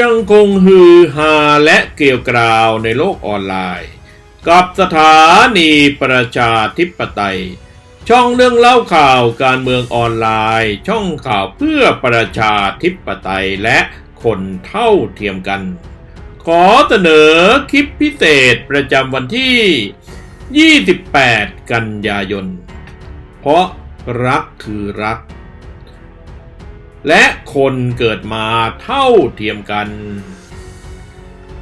ยังคงฮือฮาและเกลียวกราวในโลกออนไลน์ กับสถานีประชาธิปไตย ช่องเรื่องเล่าข่าวการเมืองออนไลน์ ช่องข่าวเพื่อประชาธิปไตยและคนเท่าเทียมกัน ขอเสนอคลิปพิเศษประจำวันที่ 28 กันยายน เพราะรักคือรัก และคนเกิดมาเท่าเทียมกัน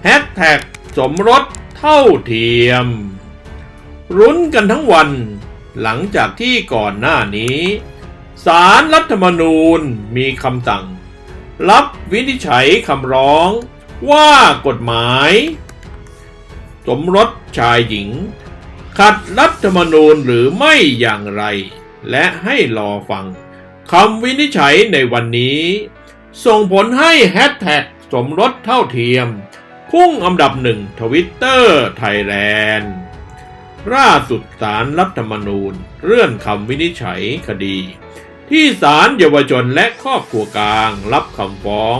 แฮชแท็กสมรสเท่าเทียม รุ้นกันทั้งวัน หลังจากที่ก่อนหน้านี้ศารรัฐธรรมนูญมีคำสั่ง รับวินิจฉัยคำร้องว่ากฎหมาย สมรสชายหญิง ขัดรัฐธรรมนูญหรือไม่อย่างไร และให้รอฟัง คำวินิจฉัยในวันนี้ ส่งผลให้แฮชแท็กสมรสเท่าเทียม พุ่งอันดับหนึ่งทวิตเตอร์ไทยแลนด์ล่าสุดศาลรรัฐธรรมนูญเลื่อนคำวินิจฉัยคดี ที่ศาลเยาวชนและครอบครัวกลางรับคำฟ้อง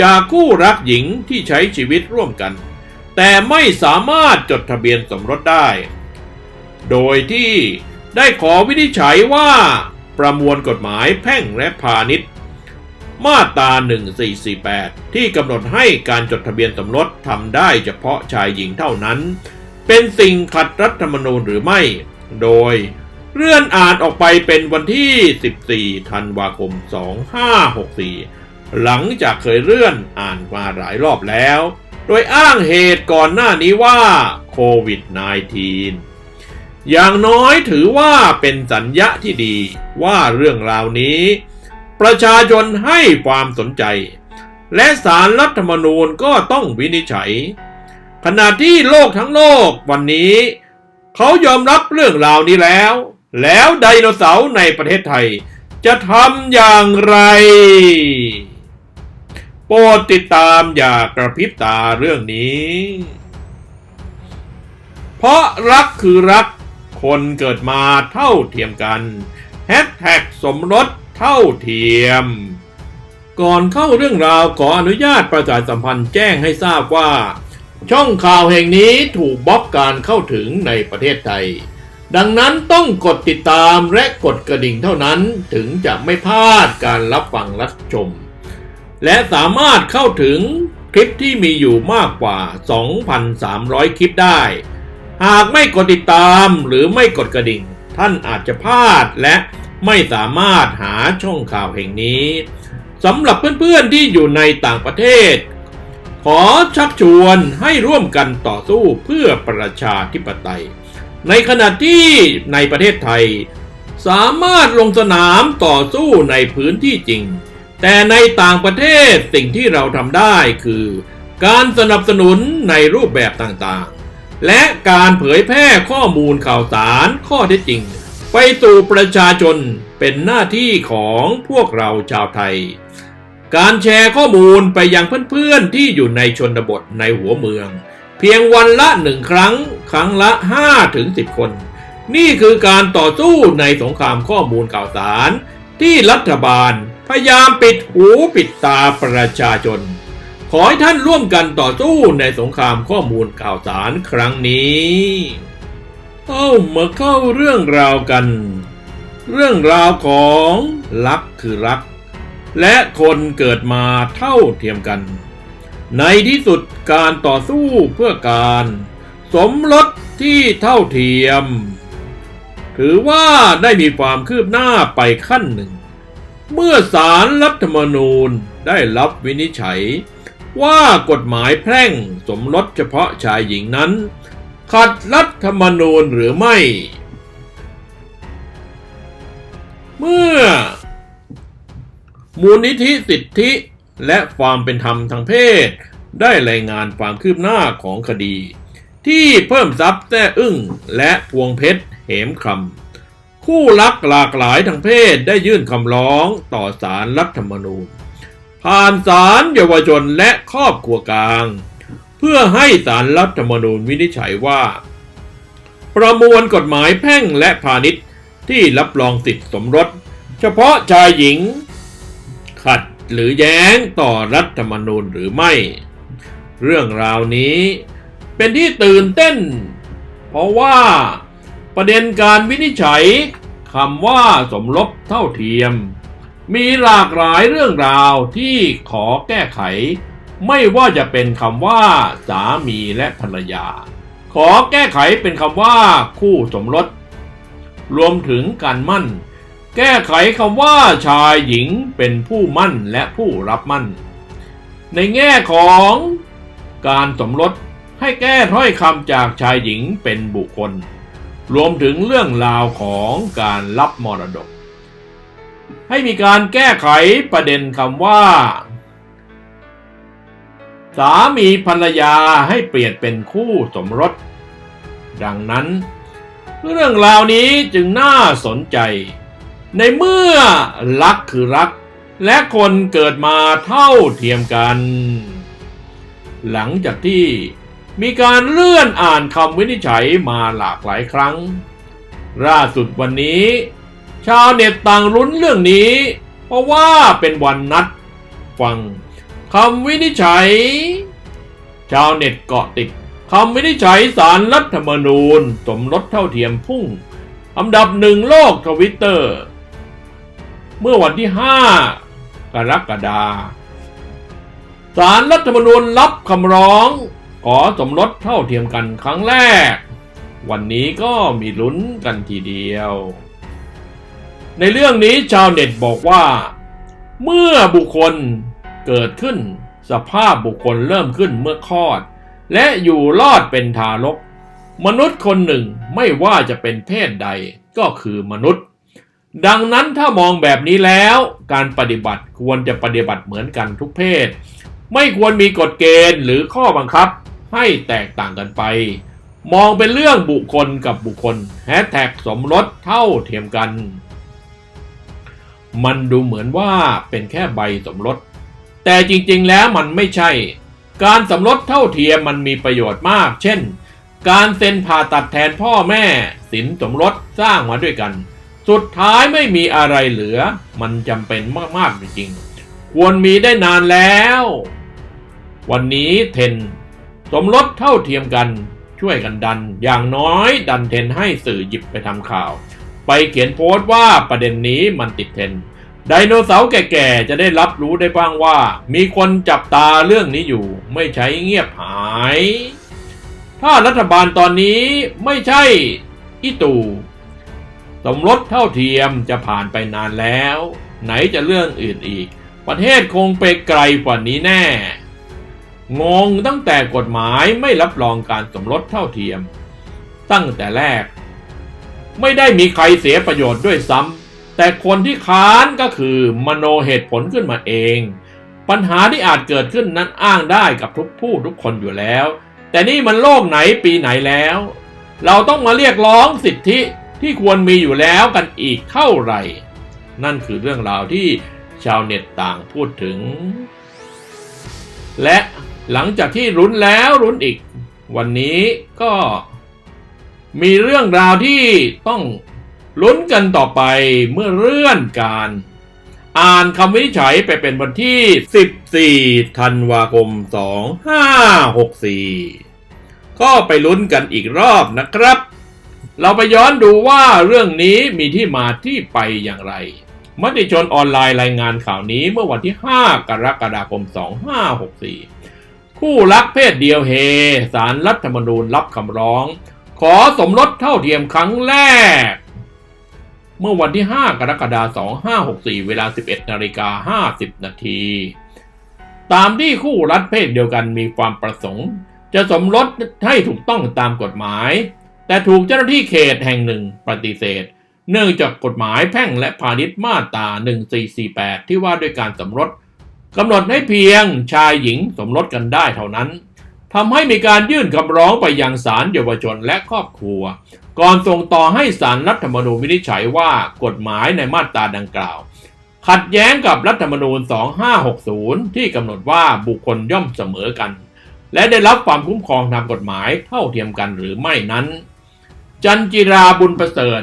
จากคู่รักหญิงที่ใช้ชีวิตร่วมกัน แต่ไม่สามารถจดทะเบียนสมรสได้ โดยที่ได้ขอวินิจฉัยว่า ประมวลกฎหมายแพ่งและพาณิชย์ มาตรา 1448 ที่กำหนดให้การจดทะเบียนสมรสทำได้เฉพาะชายหญิงเท่านั้น เป็นสิ่งขัดรัฐธรรมนูญหรือไม่ โดยเลื่อนอ่านออกไปเป็นวันที่ 14 ธันวาคม 2564 หลังจากเคยเลื่อนอ่านมาหลายรอบแล้ว โดยอ้างเหตุก่อนหน้านี้ว่าโควิด -19 อย่างน้อยถือว่าเป็นสัญญาที่ดีว่าเรื่องราวนี้ ประชาชนให้ความสนใจ และสารรัฐธรรมนูญก็ต้องวินิจฉัย ขณะที่โลกทั้งโลกวันนี้ เขายอมรับเรื่องราวนี้แล้ว แล้วไดโนเสาร์ในประเทศไทย จะทำอย่างไร โปรดติดตามอย่ากระพริบตาเรื่องนี้ เพราะรักคือรัก คนเกิดมาเท่าเทียมกันแฮชแท็กสมรสเท่าเทียม ก่อนเข้าเรื่องราวขออนุญาตประชาสัมพันธ์แจ้งให้ทราบว่า ช่องข่าวแห่งนี้ถูกบล็อกการเข้าถึงในประเทศไทย ดังนั้นต้องกดติดตามและกดกระดิ่งเท่านั้นถึงจะไม่พลาดการรับฟังรับชม และสามารถเข้าถึงคลิปที่มีอยู่มากกว่า 2,300 คลิปได้ หากไม่กดติดตามหรือไม่กดกระดิ่ง ท่านอาจจะพลาดและไม่สามารถหาช่องข่าวแห่งนี้สำหรับเพื่อนๆที่อยู่ในต่างประเทศ ขอชักชวนให้ร่วมกันต่อสู้เพื่อประชาธิปไตย ในขณะที่ในประเทศไทย สามารถลงสนามต่อสู้ในพื้นที่จริง แต่ในต่างประเทศสิ่งที่เราทำได้คือ การสนับสนุนในรูปแบบต่างๆ และการเผยแพร่ข้อมูลข่าวสารข้อเท็จจริง ไปสู่ประชาชนเป็นหน้าที่ของพวกเราชาวไทย การแชร์ข้อมูลไปยังเพื่อนๆที่อยู่ในชนบทในหัวเมือง เพียงวันละหนึ่งครั้ง ครั้งละ5ถึง10คน นี่คือการต่อสู้ในสงครามข้อมูลข่าวสาร ที่รัฐบาลพยายามปิดหูปิดตาประชาชน ขอให้ท่านร่วมกันต่อสู้ในสงครามข้อมูลข่าวสารครั้งนี้ เอามาเข้าเรื่องราวกัน เรื่องราวของรักคือรัก และคนเกิดมาเท่าเทียมกัน ในที่สุดการต่อสู้เพื่อการ สมรสที่เท่าเทียม ถือว่าได้มีความคืบหน้าไปขั้นหนึ่ง เมื่อสารรัฐธรรมนูญได้รับวินิจฉัย ว่ากฎหมายแพร่งสมรสเฉพาะชายหญิงนั้น ขัดรัฐธรรมนูญหรือไม่ เมื่อ มูลนิธิสิทธิและความเป็นธรรมทางเพศ ได้รายงานความคืบหน้าของคดี ที่เพิ่มทรัพย์แต้อึ้งและพวงเพชรเหมคำคู่รักหลากหลายทางเพศได้ยื่นคำร้องต่อศาลรัฐธรรมนูญ ผ่านศาลเยาวชนและครอบครัวกลาง เพื่อให้ศาลรัฐธรรมนูญวินิจฉัยว่า ประมวลกฎหมายแพ่งและพาณิชย์ที่รับรองสิทธิสมรส เฉพาะชายหญิง ขัดหรือแย้งต่อรัฐธรรมนูญหรือไม่ เรื่องราวนี้เป็นที่ตื่นเต้น เพราะว่าประเด็นการวินิจฉัยคำว่าสมรสเท่าเทียม มีหลากหลายเรื่องราวที่ขอแก้ไข ไม่ว่าจะเป็นคำว่า สามีและภรรยา ขอแก้ไขเป็นคำว่า คู่สมรส รวมถึงการมั่น แก้ไขคำว่าชายหญิงเป็นผู้มั่นและผู้รับมั่น ในแง่ของการสมรสให้แก้ถ้อยคำจากชายหญิงเป็นบุคคล รวมถึงเรื่องราวของการรับมรดก ให้มีการแก้ไขประเด็นคำว่า สามีภรรยาให้เปลี่ยนเป็นคู่สมรส ดังนั้น เรื่องราวนี้จึงน่าสนใจ ในเมื่อรักคือรัก และคนเกิดมาเท่าเทียมกัน หลังจากที่มีการเลื่อนอ่านคำวินิจฉัยมาหลากหลายครั้ง ล่าสุดวันนี้ ชาวเน็ตต่างลุ้นเรื่องนี้ เพราะว่าเป็นวันนัดฟังคำวินิจฉัย ชาวเน็ตเกาะติดคำวินิจฉัยสารรัฐธรรมนูญ สมรสเท่าเทียมพุ่งอันดับหนึ่งโลกทวิตเตอร์ เมื่อวันที่ 5 กรกฎาคมสารรัฐธรรมนูญรับคำร้อง ขอสมรสเท่าเทียมกันครั้งแรก วันนี้ก็มีลุ้นกันทีเดียว ในเรื่องนี้ชาวเน็ตบอกว่า เมื่อบุคคลเกิดขึ้น สภาพบุคคลเริ่มขึ้นเมื่อคลอด และอยู่รอดเป็นทารก มนุษย์คนหนึ่งไม่ว่าจะเป็นเพศใดก็คือมนุษย์ ดังนั้นถ้ามองแบบนี้แล้ว การปฏิบัติควรจะปฏิบัติเหมือนกันทุกเพศ ไม่ควรมีกฎเกณฑ์หรือข้อบังคับให้แตกต่างกันไป มองเป็นเรื่องบุคคลกับบุคคลแฮชแท็กสมรสเท่าเทียมกัน มันดูเหมือนว่าเป็นแค่ใบสมรส แต่จริงๆแล้วมันไม่ใช่ การสมรสเท่าเทียมมันมีประโยชน์มาก เช่น การเซ็นผ่าตัดแทนพ่อแม่ สินสมรสสร้างมาด้วยกัน สุดท้ายไม่มีอะไรเหลือ มันจำเป็นมากๆจริงๆ ควรมีได้นานแล้ว วันนี้เทนสมรสเท่าเทียมกันช่วยกันดัน อย่างน้อยดันเทนให้สื่อหยิบไปทำข่าว ไปเขียนโพสต์ว่าประเด็นนี้มันติดเทรนด์ไดโนเสาร์แก่ๆ จะได้รับรู้ได้บ้างว่า มีคนจับตาเรื่องนี้อยู่ ไม่ใช้เงียบหาย ถ้ารัฐบาลตอนนี้ไม่ใช่อีตู่สมรสเท่าเทียมจะผ่านไปนานแล้ว ไหนจะเรื่องอื่นอีก ประเทศคงไปไกลกว่านี้แน่ งงตั้งแต่กฎหมายไม่รับรองการสมรสเท่าเทียม ตั้งแต่แรก ไม่ได้มีใครเสียประโยชน์ด้วยซ้ำแต่คนที่ค้านก็คือมโนเหตุผลขึ้นมาเอง ปัญหาที่อาจเกิดขึ้นนั้นอ้างได้กับทุกผู้ทุกคนอยู่แล้ว แต่นี่มันโลกไหนปีไหนแล้ว เราต้องมาเรียกร้องสิทธิที่ควรมีอยู่แล้วกันอีกเท่าไหร่ นั่นคือเรื่องราวที่ชาวเน็ตต่างพูดถึง และหลังจากที่รุ้นแล้วรุ้นอีก วันนี้ก็ มีเรื่องราวที่ต้องลุ้นกันต่อไปเมื่อเลื่อนการ อ่านคำวินิจฉัยไปเป็นวันที่ 14 ธันวาคม 2564 ก็ไปลุ้นกันอีกรอบนะครับ เราไปย้อนดูว่าเรื่องนี้มีที่มาที่ไปอย่างไร มติชนออนไลน์รายงานข่าวนี้เมื่อวันที่ 5 กรกฎาคม 2564 คู่รักเพศเดียวเฮ สารรัฐธรรมนูญรับคำร้อง ขอสมรสเท่าเทียมครั้งแรก เมื่อวันที่ 5 กรกฎาคม 2564 เวลา 11นาฬิกา50 นาที ตามที่คู่รัฐเพศเดียวกันมีความประสงค์ จะสมรสให้ถูกต้องตามกฎหมาย แต่ถูกเจ้าหน้าที่เขตแห่งหนึ่งปฏิเสธ เนื่องจากกฎหมายแพ่งและพาณิชย์มาตรา 1448 ที่ว่าด้วยการสมรสกำหนดให้เพียงชายหญิงสมรสกันได้เท่านั้น ทำให้มีการยื่นคำร้องไปยังศาลเยาวชนและครอบครัว ก่อนส่งต่อให้ศาลรัฐธรรมนูญวินิจฉัยว่ากฎหมายในมาตราดังกล่าว ขัดแย้งกับรัฐธรรมนูญ 2560 ที่กำหนดว่าบุคคลย่อมเสมอกัน และได้รับความคุ้มครองตามกฎหมายเท่าเทียมกันหรือไม่นั้น จันจิราบุญประเสริฐ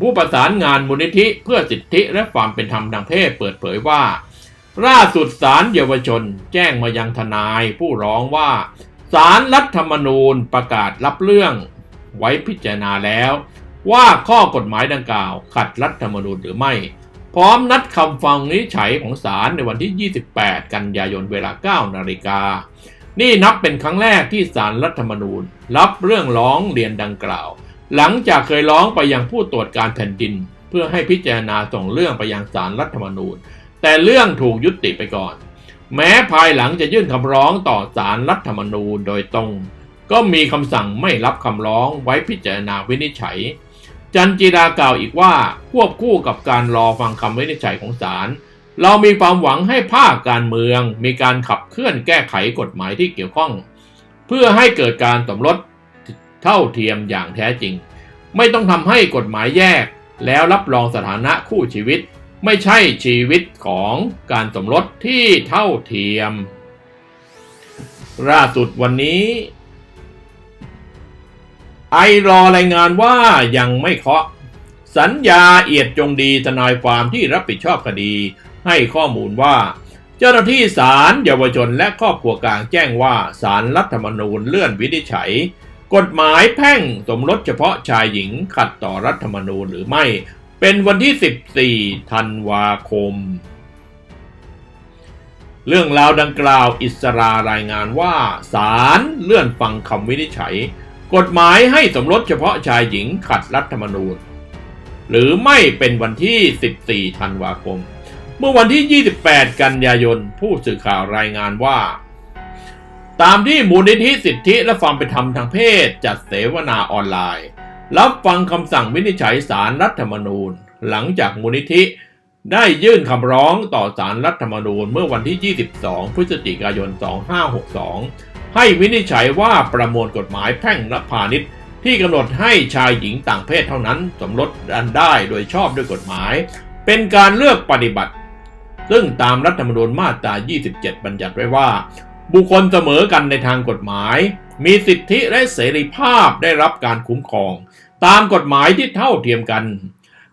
ผู้ประสานงานมูลนิธิเพื่อสิทธิและความเป็นธรรมทางเพศเปิดเผยว่า ล่าสุดศาลเยาวชน แจ้งมายังทนายผู้ร้องว่าศาลรัฐธรรมนูญประกาศรับเรื่อง ไว้พิจารณาแล้ว ว่าข้อกฎหมายดังกล่าว ขัดรัฐธรรมนูญหรือไม่ พร้อมนัดคำฟังนิจฉัยของศาลในวันที่ 28 กันยายนเวลา 9 นาฬิกา นี่นับเป็นครั้งแรกที่ศาลรัฐธรรมนูญ รับเรื่องร้องเรียนดังกล่าว หลังจากเคยร้องไปยังผู้ตรวจการแผ่นดิน เพื่อให้พิจารณาส่งเรื่องไปยังศาลรัฐธรรมนูญ แต่เรื่องถูกยุติไปก่อน แม้ภายหลังจะยื่นคำร้องต่อศาลรัฐธรรมนูญโดยตรง ก็มีคำสั่งไม่รับคำร้องไว้พิจารณาวินิจฉัย จันจีรากล่าวอีกว่าควบคู่กับการรอฟังคำวินิจฉัยของศาลเรามีความหวังให้ภาคการเมือง มีการขับเคลื่อนแก้ไขกฎหมายที่เกี่ยวข้อง เพื่อให้เกิดการสมรสเท่าเทียมอย่างแท้จริง ไม่ต้องทำให้กฎหมายแยก แล้วรับรองสถานะคู่ชีวิต ไม่ใช่ชีวิตของการสมรสที่เท่าเทียม ล่าสุดวันนี้ ไอรอรายงานว่ายังไม่เคาะ สัญญาเอียดจงดีทนายความที่รับผิดชอบคดี ให้ข้อมูลว่า เจ้าหน้าที่ศาลเยาวชนและครอบครัวกลางแจ้งว่าศาลรัฐธรรมนูญเลื่อนวินิจฉัยกฎหมายแพ่งสมรสเฉพาะชายหญิงขัดต่อรัฐธรรมนูญหรือไม่ เป็นวันที่ 14 ธันวาคม เรื่องราวดังกล่าวอิสรารายงานว่าศาลเลื่อนฟังคำวินิจฉัย กฎหมายให้สมรสเฉพาะชายหญิงขัดรัฐธรรมนูญ หรือไม่เป็นวันที่ 14 ธันวาคม เมื่อวันที่ 28 กันยายน ผู้สื่อข่าวรายงานว่า ตามที่มูลนิธิสิทธิและความเป็นธรรมทางเพศจัดเสวนาออนไลน์ รับฟังคำสั่งวินิจฉัยสารรัฐธรรมนูญ หลังจากมูลนิธิ ได้ยื่นคำร้องต่อสารรัฐธรรมนูญเมื่อวันที่ 22 พฤศจิกายน 2562 ให้วินิจฉัยว่าประมวลกฎหมายแพ่งและพาณิชย์ที่กำหนดให้ชายหญิงต่างเพศเท่านั้นสมรสกันได้โดยชอบด้วยกฎหมาย เป็นการเลือกปฏิบัติ ซึ่งตามรัฐธรรมนูญมาตรา 27 บัญญัติไว้ว่า บุคคลเสมอกันในทางกฎหมาย มีสิทธิและเสรีภาพได้รับการคุ้มครอง ตามกฎหมายที่เท่าเทียมกัน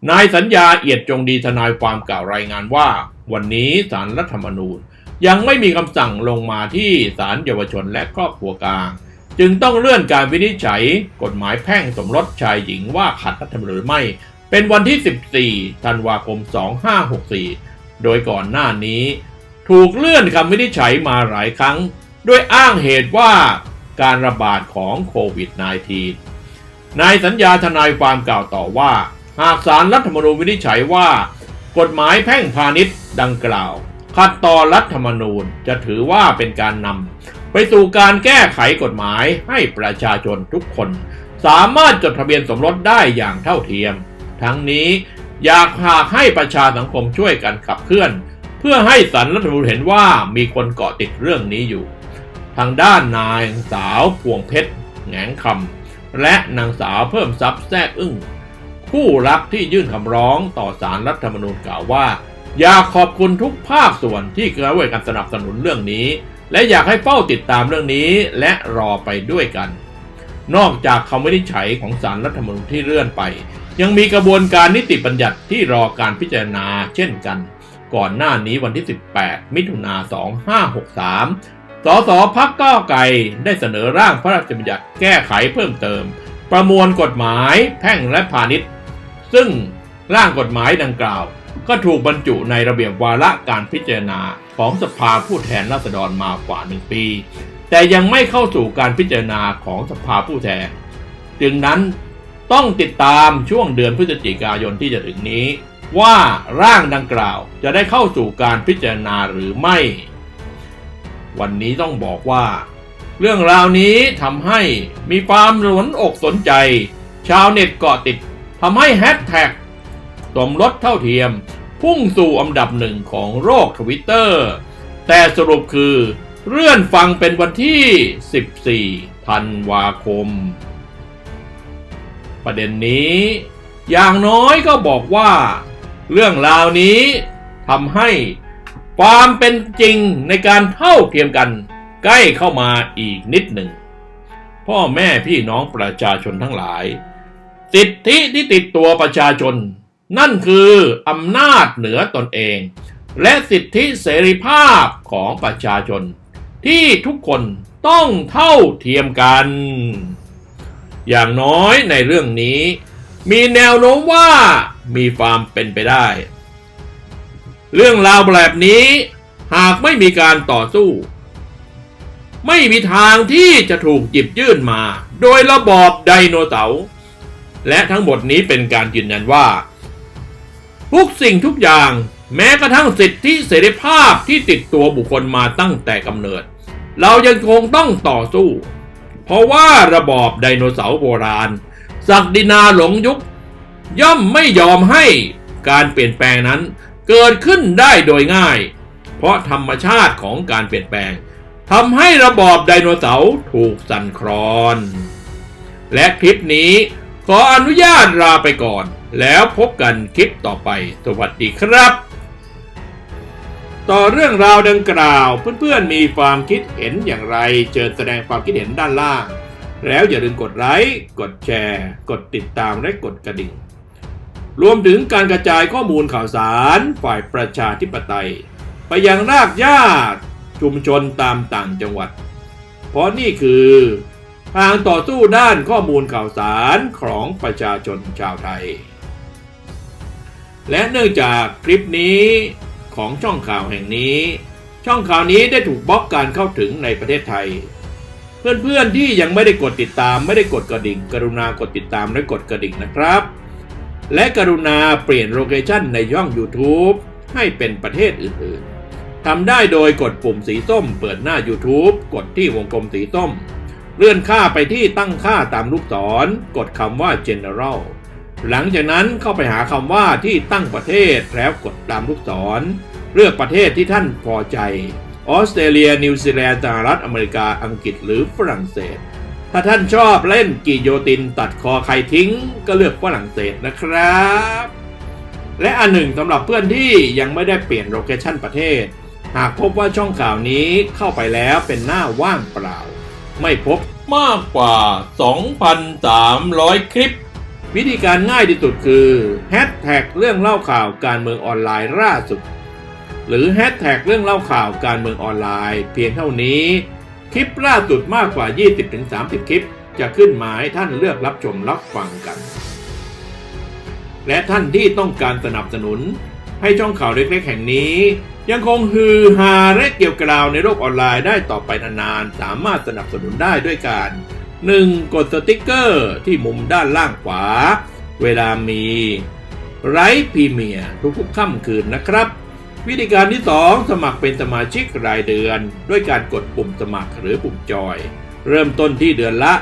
นายสัญญาเอียดจงดีทนายความกล่าวรายงานว่า วันนี้ศาลรัฐธรรมนูญ ยังไม่มีคำสั่งลงมาที่ศาลเยาวชนและครอบครัวกลาง จึงต้องเลื่อนการวินิจฉัย กฎหมายแพ่งสมรสชายหญิงว่าขัดรัฐธรรมนูญหรือไม่ เป็นวันที่ 14 ธันวาคม 2564 โดยก่อนหน้านี้ ถูกเลื่อนคำวินิจฉัยมาหลายครั้ง ด้วยอ้างเหตุว่าการระบาดของโควิด -19 นายสัญญาทนายความกล่าวต่อว่า หากศาลรัฐธรรมนูญวินิจฉัยว่า กฎหมายแพ่งพาณิชย์ดังกล่าว ขัดต่อรัฐธรรมนูญจะถือว่าเป็นการนำไปสู่การแก้ไขกฎหมายให้ประชาชนทุกคน สามารถจดทะเบียนสมรสได้อย่างเท่าเทียม ทั้งนี้อยากหากให้ประชาสังคมช่วยกันขับเคลื่อน เพื่อให้สันรัฐธรรมนูญเห็นว่ามีคนเกาะติดเรื่องนี้อยู่ ทางด้านนายสาวพวงเพชรแงงคำ และนางสาวเพิ่มทรัพย์แทรกอึ้งผู้รักที่ยื่นคำร้องต่อสารรัฐธรรมนูญกล่าวว่า อยากขอบคุณทุกภาคส่วนที่เคยช่วยกันสนับสนุนเรื่องนี้ และอยากให้เฝ้าติดตามเรื่องนี้และรอไปด้วยกัน นอกจากคำวินิจฉัยของสารรัฐธรรมนูญที่เลื่อนไป ยังมีกระบวนการนิติบัญญัติที่รอการพิจารณาเช่นกัน ก่อนหน้านี้วันที่ 18 มิถุนา2563 สสพักก้าวไกลได้เสนอร่างพระราชบัญญัติแก้ไขเพิ่มเติม ประมวลกฎหมายแพ่งและพาณิชย์ ซึ่งร่างกฎหมายดังกล่าว ก็ถูกบรรจุในระเบียบวาระการพิจารณาของสภาผู้แทนราษฎรมากว่าหนึ่งปี แต่ยังไม่เข้าสู่การพิจารณาของสภาผู้แทนจึงนั้นต้องติดตามช่วงเดือนพฤศจิกายนที่จะถึงนี้ ว่าร่างดังกล่าวจะได้เข้าสู่การพิจารณาหรือไม่ วันนี้ต้องบอกว่า เรื่องราวนี้ทำให้มีความหลนอกสนใจ ชาวเน็ตเกาะติดทำให้แฮชแท็กสมรสเท่าเทียม พุ่งสู่อันดับหนึ่งของโลกทวิตเตอร์ แต่สรุปคือเลื่อนฟังเป็นวันที่ 14 ธันวาคม ประเด็นนี้ อย่างน้อยก็บอกว่า เรื่องราวนี้ทำให้ ความเป็นจริงในการเท่าเทียมกัน ใกล้เข้ามาอีกนิดหนึ่ง พ่อแม่พี่น้องประชาชนทั้งหลาย สิทธิที่ติดตัวประชาชน นั่นคืออำนาจเหนือตนเอง และสิทธิเสรีภาพของประชาชน ที่ทุกคนต้องเท่าเทียมกัน อย่างน้อยในเรื่องนี้ มีแนวโน้มว่ามีความเป็นไปได้ เรื่องราวแบบนี้ หากไม่มีการต่อสู้ ไม่มีทางที่จะถูกหยิบยื่นมา โดยระบอบไดโนเสาร์และทั้งหมดนี้เป็นการยืนยันว่า ทุกสิ่งทุกอย่างแม้กระทั่งสิทธิเสรีภาพที่ติดตัวบุคคลมาตั้งแต่กำเนิด เรายังคงต้องต่อสู้ เพราะว่าระบอบไดโนเสาร์โบราณ ศักดินาหลงยุค ย่อมไม่ยอมให้การเปลี่ยนแปลงนั้น เกิดขึ้นได้โดยง่าย เพราะธรรมชาติของการเปลี่ยนแปลงทำให้ระบอบไดโนเสาร์ถูกสั่นคลอน และคลิปนี้ขออนุญาตลาไปก่อน แล้วพบกันคลิปต่อไป สวัสดีครับ ต่อเรื่องราวดังกล่าวเพื่อนๆมีความคิดเห็นอย่างไรเชิญแสดงความคิดเห็นด้านล่าง แล้วอย่าลืมกดไลค์ กดแชร์ กดติดตามและกดกระดิ่ง รวมถึงการกระจายข้อมูลข่าวสารฝ่ายประชาธิปไตย ไปยังรากหญ้าชุมชนตามต่างจังหวัด เพราะนี่คือทางต่อสู้ด้านข้อมูลข่าวสารของประชาชนชาวไทย และเนื่องจากคลิปนี้ของช่องข่าวแห่งนี้ ช่องข่าวนี้ได้ถูกบล็อกการเข้าถึงในประเทศไทย เพื่อนๆที่ยังไม่ได้กดติดตามไม่ได้กดกระดิ่ง กรุณากดติดตามและกดกระดิ่งนะครับ และกรุณาเปลี่ยนโลเคชั่นในช่อง YouTube ให้เป็นประเทศอื่นๆ ทำได้โดยกดปุ่มสีส้ม เปิดหน้า YouTube กดที่วงกลมสีส้ม เลื่อนค่าไปที่ตั้งค่าตามลูกศร กดคำว่า General หลังจากนั้นเข้าไปหาคำว่าที่ตั้งประเทศแล้วกดตามลูกศร เลือกประเทศที่ท่านพอใจ ออสเตรเลีย นิวซีแลนด์สหรัฐอเมริกาอังกฤษหรือฝรั่งเศส ถ้าท่านชอบเล่นกิโยตินตัดคอใครทิ้ง ก็เลือกฝรั่งเศสนะครับ และอันหนึ่งสำหรับเพื่อนที่ยังไม่ได้เปลี่ยนโลเคชันประเทศ หากพบว่าช่องข่าวนี้เข้าไปแล้วเป็นหน้าว่างเปล่า ไม่พบมากกว่า 2,300 คลิป วิธีการง่ายที่สุดคือแฮชแท็กเรื่องเล่าข่าวการเมืองออนไลน์ล่าสุด หรือแฮชแท็กเรื่องเล่าข่าวการเมืองออนไลน์ เพียงเท่านี้ คลิปล่าสุดมากกว่า 20-30 คลิป จะขึ้นมาให้ท่านเลือกรับชมรับฟังกัน และท่านที่ต้องการสนับสนุน ให้ช่องข่าวเล็กๆแห่งนี้ ยังคงฮือฮาและเกี่ยวกราวในโลกออนไลน์ได้ต่อไปนานๆ สามารถสนับสนุนได้ด้วยการ 1. กดสติกเกอร์ที่มุมด้านล่างขวา เวลามีไลฟ์พรีเมียร์ทุกๆค่ำคืนนะครับ วิธีการที่ 2 สมัครเป็นสมาชิกรายเดือน ด้วยการกดปุ่มสมัครหรือปุ่มจอย เริ่มต้นที่เดือนละ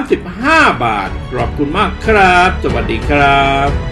35 บาท ขอบคุณมากครับ สวัสดีครับ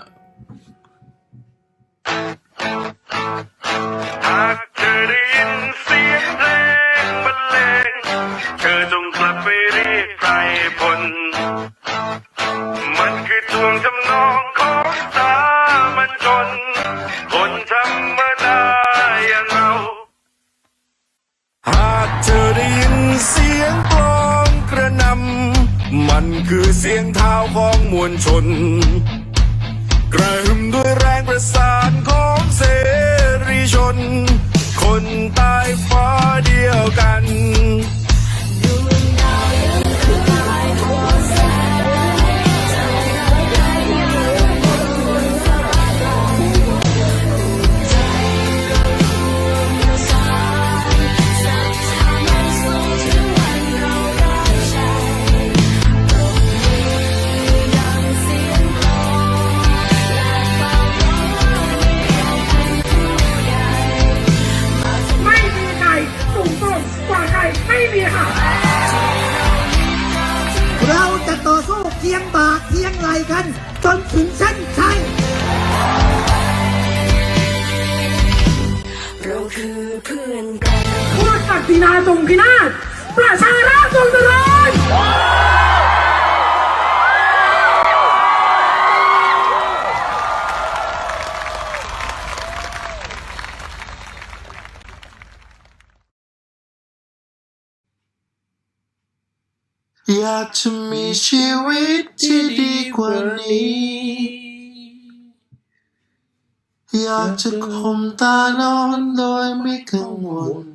อยากจะมีชีวิตที่ดีกว่านี้ อยากจะคมตานอนโดยไม่กังวล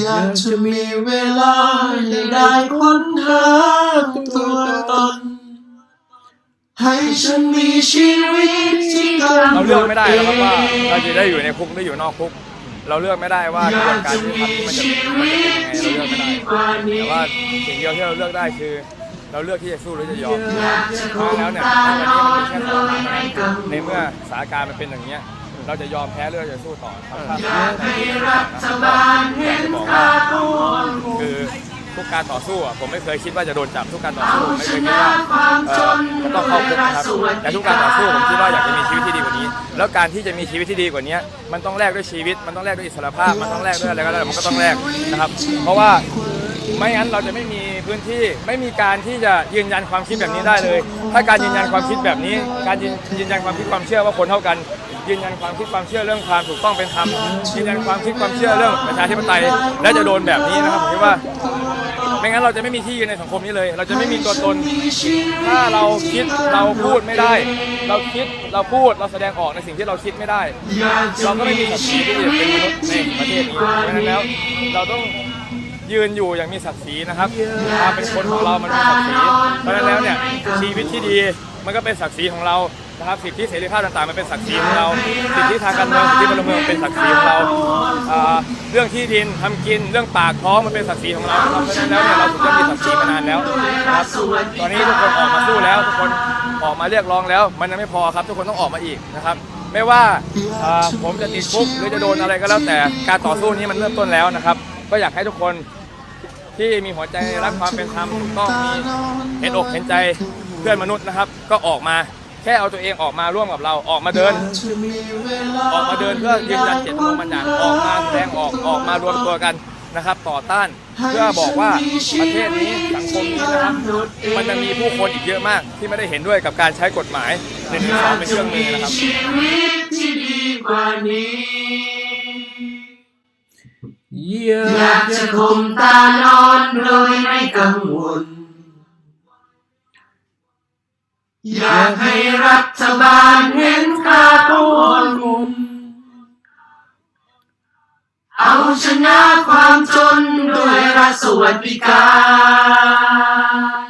อยากจะมีเวลาให้ได้ค้นหาตัวตน ให้ฉันมีชีวิตที่กังวลเราเลือกไม่ได้หรอกครับว่าเราจะได้อยู่ในคุกหรืออยู่นอกคุก เราเลือกไม่ได้ว่ากระบวนการยุติธรรมที่มันจะมันจะเป็นยังไงเราเลือกไม่ได้แต่ว่าสิ่งเดียวที่เราเลือกได้คือ เราเลือกที่จะสู้หรือจะยอมเพราะแล้วเนี่ยวันนี้มันมีแค่สองทางนั้นในเมื่อสถานการณ์มันเป็นอย่างเนี้ยเราจะยอมแพ้หรือเราจะสู้ต่อครับถ้ารัฐบาลเห็นค่าคือ ทุกการต่อสู้อะผมไม่เคยคิดว่าจะโดนจับทุกการต่อสู้ไม่เคยคิดว่าเอ่อจะต้องเข้าคุกนะครับแต่ทุกการต่อสู้ผมคิดว่าอยากจะมีชีวิตที่ดีกว่านี้ แล้วการที่จะมีชีวิตที่ดีกว่านี้มันต้องแลกด้วยชีวิต มันต้องแลกด้วยอิสรภาพ มันต้องแลกด้วยอะไรก็ได้มันก็ต้องแลกนะครับ เพราะว่าไม่งั้นเราจะไม่มีพื้นที่ไม่มีการที่จะยืนยันความคิดแบบนี้ได้เลย ถ้าการยืนยันความคิดแบบนี้ การยืนยืนยันความคิดความเชื่อว่าคนเท่ากัน ยืนยันความคิดความเชื่อเรื่องความถูกต้องเป็นธรรมยืนยันความคิดความเชื่อเรื่องประชาธิปไตยและจะโดนแบบนี้นะครับผมคิดว่า ไม่งั้นเราจะไม่มีที่ยืนในสังคมนี้เลย เราจะไม่มีตัวตนถ้าเราคิดเราพูดไม่ได้ เราคิดเราพูดเราแสดงออกในสิ่งที่เราคิดไม่ได้ เราก็ไม่มีศักดิ์ศรีที่จะเป็นมนุษย์ในประเทศนี้เพราะฉะนั้นแล้วเราต้องยืนอยู่อย่างมีศักดิ์ศรีนะครับความเป็นคนของเรามันมีศักดิ์ศรีเพราะฉะนั้นแล้วเนี่ยชีวิตที่ดีมันก็เป็นศักดิ์ศรีของเรา นะครับสิทธิเสรีภาพต่างๆมันเป็นศักดิ์ศรีของเราสิทธิทางการเมืองสิทธิพลเมืองเป็นศักดิ์ศรีของเราเรื่องที่ดินทำกินเรื่องปากท้องมันเป็นศักดิ์ศรีของเราครับเพราะฉะนั้นแล้วเนี่ยเราถึงจะมีศักดิ์ศรีมานานแล้วนะครับตอนนี้ทุกคนออกมาสู้แล้วทุกคนออกมาเรียกร้องแล้ว มันยังไม่พอครับ ทุกคนต้องออกมาอีกนะครับไม่ว่าผมจะติดคุกหรือจะโดนอะไรก็แล้วแต่การต่อสู้นี้มันเริ่มต้นแล้วนะครับ ก็อยากให้ทุกคนที่มีหัวใจรักความเป็นธรรมกต้องมีเห็นอกเห็นใจเพื่อนมนุษย์นะครับ ก็ออกมา แค่เอาตัวเองออกมาร่วมกับเราออกมาเดิน ออกมาเดินเพื่อยืนยันเจตจำนงบางอย่างออกมาแสดงออกออกมารวมตัวกันนะครับ ต่อต้านเพื่อบอกว่าประเทศนี้สังคมนี้นะครับมันจะมีผู้คนอีกเยอะมาก ที่ไม่ได้เห็นด้วยกับการใช้กฎหมายหนึ่งสองเป็นเครื่องมือนะครับอยากจะคมตานอนโดยไม่กังวล อยากให้รัฐบาลเห็นค่าคนเอาชนะความจนด้วยรัฐสวัสดิการ